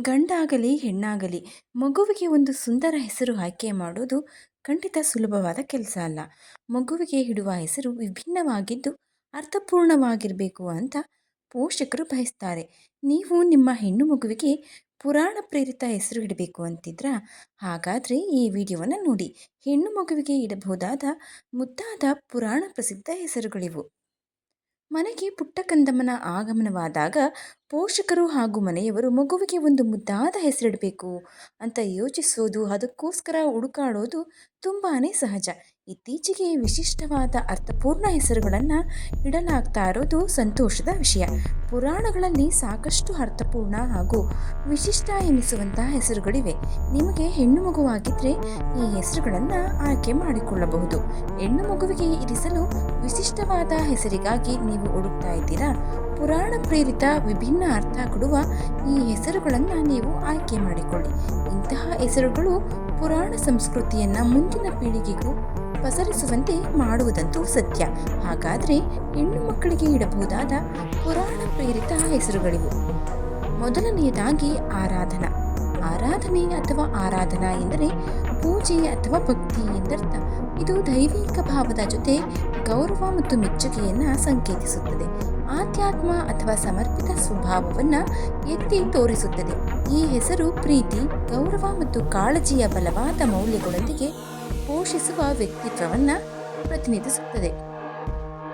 ಗಂಡಾಗಲಿ, ಹೆಣ್ಣಾಗಲಿ ಮಗುವಿಗೆ ಒಂದು ಸುಂದರ ಹೆಸರು ಆಯ್ಕೆ ಮಾಡೋದು ಖಂಡಿತ ಸುಲಭವಾದ ಕೆಲಸ ಅಲ್ಲ. ಮಗುವಿಗೆ ಇಡುವ ಹೆಸರು ವಿಭಿನ್ನವಾಗಿದ್ದು ಅರ್ಥಪೂರ್ಣವಾಗಿರಬೇಕು ಅಂತ ಪೋಷಕರು ಬಯಸ್ತಾರೆ. ನೀವು ನಿಮ್ಮ ಹೆಣ್ಣು ಮಗುವಿಗೆ ಪುರಾಣ ಪ್ರೇರಿತ ಹೆಸರು ಇಡಬೇಕು ಅಂತಿದ್ರ ಹಾಗಾದರೆ ಈ ವಿಡಿಯೋವನ್ನು ನೋಡಿ. ಹೆಣ್ಣು ಮಗುವಿಗೆ ಇಡಬಹುದಾದ ಮುದ್ದಾದ ಪುರಾಣ ಪ್ರಸಿದ್ಧ ಹೆಸರುಗಳಿವು. ಮನೆಗೆ ಪುಟ್ಟ ಕಂದಮ್ಮನ ಆಗಮನವಾದಾಗ ಪೋಷಕರು ಹಾಗೂ ಮನೆಯವರು ಮಗುವಿಗೆ ಒಂದು ಮುದ್ದಾದ ಹೆಸರಿಡಬೇಕು ಅಂತ ಯೋಚಿಸೋದು, ಅದಕ್ಕೋಸ್ಕರ ಹುಡುಕಾಡೋದು ತುಂಬಾ ಸಹಜ. ಇತ್ತೀಚೆಗೆ ವಿಶಿಷ್ಟವಾದ ಅರ್ಥಪೂರ್ಣ ಹೆಸರುಗಳನ್ನು ಇಡಲಾಗ್ತಾ ಇರೋದು ಸಂತೋಷದ ವಿಷಯ. ಪುರಾಣಗಳಲ್ಲಿ ಸಾಕಷ್ಟು ಅರ್ಥಪೂರ್ಣ ಹಾಗೂ ವಿಶಿಷ್ಟ ಎನಿಸುವಂತಹ ಹೆಸರುಗಳಿವೆ. ನಿಮಗೆ ಹೆಣ್ಣು ಮಗುವಾಗಿದ್ದರೆ ಈ ಹೆಸರುಗಳನ್ನು ಆಯ್ಕೆ ಮಾಡಿಕೊಳ್ಳಬಹುದು. ಹೆಣ್ಣು ಮಗುವಿಗೆ ಇರಿಸಲು ವಿಶಿಷ್ಟವಾದ ಹೆಸರಿಗಾಗಿ ನೀವು ಹುಡುಕ್ತಾ ಇದ್ದೀರಾ? ಪುರಾಣ ಪ್ರೇರಿತ ವಿಭಿನ್ನ ಅರ್ಥ ಕೊಡುವ ಈ ಹೆಸರುಗಳನ್ನು ನೀವು ಆಯ್ಕೆ ಮಾಡಿಕೊಳ್ಳಿ. ಇಂತಹ ಹೆಸರುಗಳು ಪುರಾಣ ಸಂಸ್ಕೃತಿಯನ್ನು ಮುಂದಿನ ಪೀಳಿಗೆಗೂ ಪಸರಿಸುವಂತೆ ಮಾಡುವುದಂತೂ ಸತ್ಯ. ಹಾಗಾದರೆ ಹೆಣ್ಣು ಮಕ್ಕಳಿಗೆ ಇಡಬಹುದಾದ ಪುರಾಣ ಪ್ರೇರಿತ ಹೆಸರುಗಳಿವು. ಮೊದಲನೆಯದಾಗಿ ಆರಾಧನಾ. ಆರಾಧನೆ ಅಥವಾ ಆರಾಧನಾ ಎಂದರೆ ಪೂಜೆ ಅಥವಾ ಭಕ್ತಿ ಎಂದರ್ಥ. ಇದು ದೈವಿಕ ಭಾವದ ಜೊತೆ ಗೌರವ ಮತ್ತು ಮೆಚ್ಚುಗೆಯನ್ನು ಸಂಕೇತಿಸುತ್ತದೆ. ಆಧ್ಯಾತ್ಮ ಅಥವಾ ಸಮರ್ಪಿತ ಸ್ವಭಾವವನ್ನು ಎತ್ತಿ ತೋರಿಸುತ್ತದೆ. ಈ ಹೆಸರು ಪ್ರೀತಿ, ಗೌರವ ಮತ್ತು ಕಾಳಜಿಯ ಬಲವಾದ ಮೌಲ್ಯಗಳೊಂದಿಗೆ ಪೋಷಿಸುವ ವ್ಯಕ್ತಿತ್ವವನ್ನು ಪ್ರತಿನಿಧಿಸುತ್ತದೆ.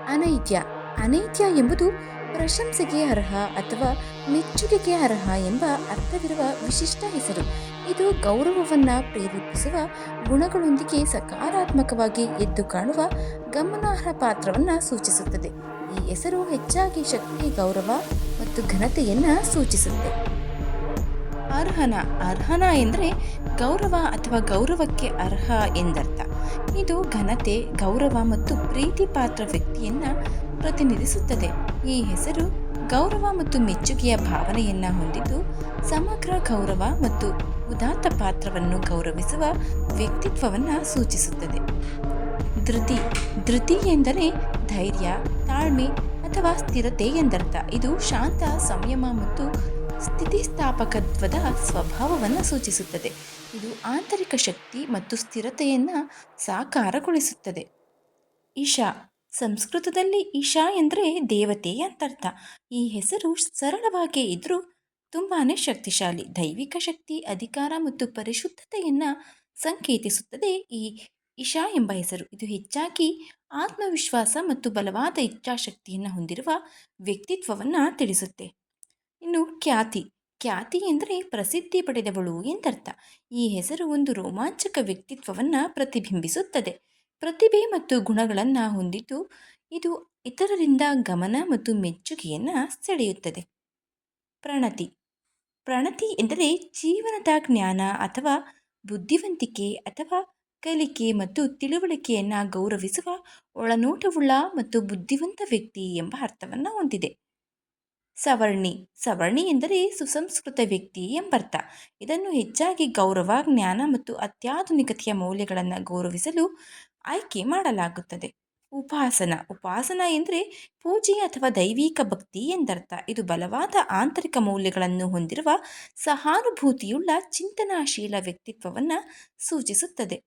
ಅನೈತ್ಯ. ಅನೈತ್ಯ ಎಂಬುದು ಪ್ರಶಂಸೆಗೆ ಅರ್ಹ ಅಥವಾ ಮೆಚ್ಚುಗೆಗೆ ಅರ್ಹ ಎಂಬ ಅರ್ಥವಿರುವ ವಿಶಿಷ್ಟ ಹೆಸರು. ಇದು ಗೌರವವನ್ನು ಪ್ರೇರೇಪಿಸುವ ಗುಣಗಳೊಂದಿಗೆ ಸಕಾರಾತ್ಮಕವಾಗಿ ಎದ್ದು ಕಾಣುವ ಗಮನಾರ್ಹ ಪಾತ್ರವನ್ನು ಸೂಚಿಸುತ್ತದೆ. ಈ ಹೆಸರು ಹೆಚ್ಚಾಗಿ ಶಕ್ತಿ, ಗೌರವ ಮತ್ತು ಘನತೆಯನ್ನು ಸೂಚಿಸುತ್ತೆ. ಅರ್ಹನ ಅರ್ಹನ ಎಂದರೆ ಗೌರವ ಅಥವಾ ಗೌರವಕ್ಕೆ ಅರ್ಹ ಎಂದರ್ಥ. ಇದು ಘನತೆ, ಗೌರವ ಮತ್ತು ಪ್ರೀತಿ ಪಾತ್ರ ವ್ಯಕ್ತಿಯನ್ನು ಪ್ರತಿನಿಧಿಸುತ್ತದೆ. ಈ ಹೆಸರು ಗೌರವ ಮತ್ತು ಮೆಚ್ಚುಗೆಯ ಭಾವನೆಯನ್ನು ಹೊಂದಿದ್ದು ಸಮಗ್ರ ಗೌರವ ಮತ್ತು ಉದಾತ್ತ ಪಾತ್ರವನ್ನು ಗೌರವಿಸುವ ವ್ಯಕ್ತಿತ್ವವನ್ನು ಸೂಚಿಸುತ್ತದೆ. ಧೃತಿ ಧೃತಿ ಎಂದರೆ ಧೈರ್ಯ, ತಾಳ್ಮೆ ಅಥವಾ ಸ್ಥಿರತೆ ಎಂದರ್ಥ. ಇದು ಶಾಂತ, ಸಂಯಮ ಮತ್ತು ಸ್ಥಿತಿಸ್ಥಾಪಕತ್ವದ ಸ್ವಭಾವವನ್ನು ಸೂಚಿಸುತ್ತದೆ. ಇದು ಆಂತರಿಕ ಶಕ್ತಿ ಮತ್ತು ಸ್ಥಿರತೆಯನ್ನು ಸಾಕಾರಗೊಳಿಸುತ್ತದೆ. ಈಶಾ. ಸಂಸ್ಕೃತದಲ್ಲಿ ಈಶಾ ಎಂದರೆ ದೇವತೆ ಅಂತರ್ಥ ಈ ಹೆಸರು ಸರಳವಾಗಿ ಇದ್ದರೂ ತುಂಬಾ ಶಕ್ತಿಶಾಲಿ, ದೈವಿಕ ಶಕ್ತಿ, ಅಧಿಕಾರ ಮತ್ತು ಪರಿಶುದ್ಧತೆಯನ್ನು ಸಂಕೇತಿಸುತ್ತದೆ ಈ ಇಶಾ ಎಂಬ ಹೆಸರು. ಇದು ಹೆಚ್ಚಾಗಿ ಆತ್ಮವಿಶ್ವಾಸ ಮತ್ತು ಬಲವಾದ ಇಚ್ಛಾಶಕ್ತಿಯನ್ನು ಹೊಂದಿರುವ ವ್ಯಕ್ತಿತ್ವವನ್ನು ತಿಳಿಸುತ್ತೆ. ಇನ್ನು ಖ್ಯಾತಿ. ಖ್ಯಾತಿ ಎಂದರೆ ಪ್ರಸಿದ್ಧಿ ಪಡೆದವಳು ಎಂದರ್ಥ. ಈ ಹೆಸರು ಒಂದು ರೋಮಾಂಚಕ ವ್ಯಕ್ತಿತ್ವವನ್ನು ಪ್ರತಿಬಿಂಬಿಸುತ್ತದೆ. ಪ್ರತಿಭೆ ಮತ್ತು ಗುಣಗಳನ್ನು ಹೊಂದಿದ್ದು ಇದು ಇತರರಿಂದ ಗಮನ ಮತ್ತು ಮೆಚ್ಚುಗೆಯನ್ನು ಸೆಳೆಯುತ್ತದೆ. ಪ್ರಣತಿ. ಪ್ರಣತಿ ಎಂದರೆ ಜೀವನದ ಜ್ಞಾನ ಅಥವಾ ಬುದ್ಧಿವಂತಿಕೆ ಅಥವಾ ಕಲಿಕೆ ಮತ್ತು ತಿಳುವಳಿಕೆಯನ್ನು ಗೌರವಿಸುವ ಒಳನೋಟವುಳ್ಳ ಮತ್ತು ಬುದ್ಧಿವಂತ ವ್ಯಕ್ತಿ ಎಂಬ ಅರ್ಥವನ್ನು ಹೊಂದಿದೆ. ಸವರ್ಣಿ. ಸವರ್ಣಿ ಎಂದರೆ ಸುಸಂಸ್ಕೃತ ವ್ಯಕ್ತಿ ಎಂಬರ್ಥ. ಇದನ್ನು ಹೆಚ್ಚಾಗಿ ಗೌರವ, ಜ್ಞಾನ ಮತ್ತು ಅತ್ಯಾಧುನಿಕತೆಯ ಮೌಲ್ಯಗಳನ್ನು ಗೌರವಿಸಲು ಆಯ್ಕೆ ಮಾಡಲಾಗುತ್ತದೆ. ಉಪಾಸನ. ಉಪಾಸನ ಎಂದರೆ ಪೂಜೆ ಅಥವಾ ದೈವಿಕ ಭಕ್ತಿ ಎಂದರ್ಥ. ಇದು ಬಲವಾದ ಆಂತರಿಕ ಮೌಲ್ಯಗಳನ್ನು ಹೊಂದಿರುವ ಸಹಾನುಭೂತಿಯುಳ್ಳ ಚಿಂತನಾಶೀಲ ವ್ಯಕ್ತಿತ್ವವನ್ನು ಸೂಚಿಸುತ್ತದೆ.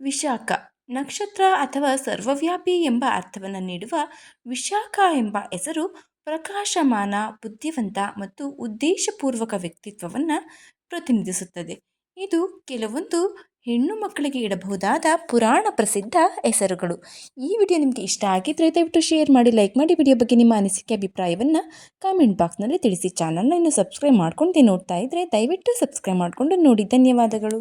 ವಿಶಾಖ. ನಕ್ಷತ್ರ ಅಥವಾ ಸರ್ವವ್ಯಾಪಿ ಎಂಬ ಅರ್ಥವನ್ನು ನೀಡುವ ವಿಶಾಖ ಎಂಬ ಹೆಸರು ಪ್ರಕಾಶಮಾನ, ಬುದ್ಧಿವಂತ ಮತ್ತು ಉದ್ದೇಶಪೂರ್ವಕ ವ್ಯಕ್ತಿತ್ವವನ್ನು ಪ್ರತಿನಿಧಿಸುತ್ತದೆ. ಇದು ಕೆಲವೊಂದು ಹೆಣ್ಣು ಮಕ್ಕಳಿಗೆ ಇಡಬಹುದಾದ ಪುರಾಣ ಪ್ರಸಿದ್ಧ ಹೆಸರುಗಳು. ಈ ವಿಡಿಯೋ ನಿಮಗೆ ಇಷ್ಟ ಆಗಿದ್ದರೆ ದಯವಿಟ್ಟು ಶೇರ್ ಮಾಡಿ, ಲೈಕ್ ಮಾಡಿ. ವಿಡಿಯೋ ಬಗ್ಗೆ ನಿಮ್ಮ ಅನಿಸಿಕೆ, ಅಭಿಪ್ರಾಯವನ್ನು ಕಾಮೆಂಟ್ ಬಾಕ್ಸ್ನಲ್ಲಿ ತಿಳಿಸಿ. ಚಾನಲ್ನ ಇನ್ನು ಸಬ್ಸ್ಕ್ರೈಬ್ ಮಾಡ್ಕೊಂಡು ನೋಡ್ತಾ ಇದ್ದರೆ ದಯವಿಟ್ಟು ಸಬ್ಸ್ಕ್ರೈಬ್ ಮಾಡಿಕೊಂಡು ನೋಡಿ. ಧನ್ಯವಾದಗಳು.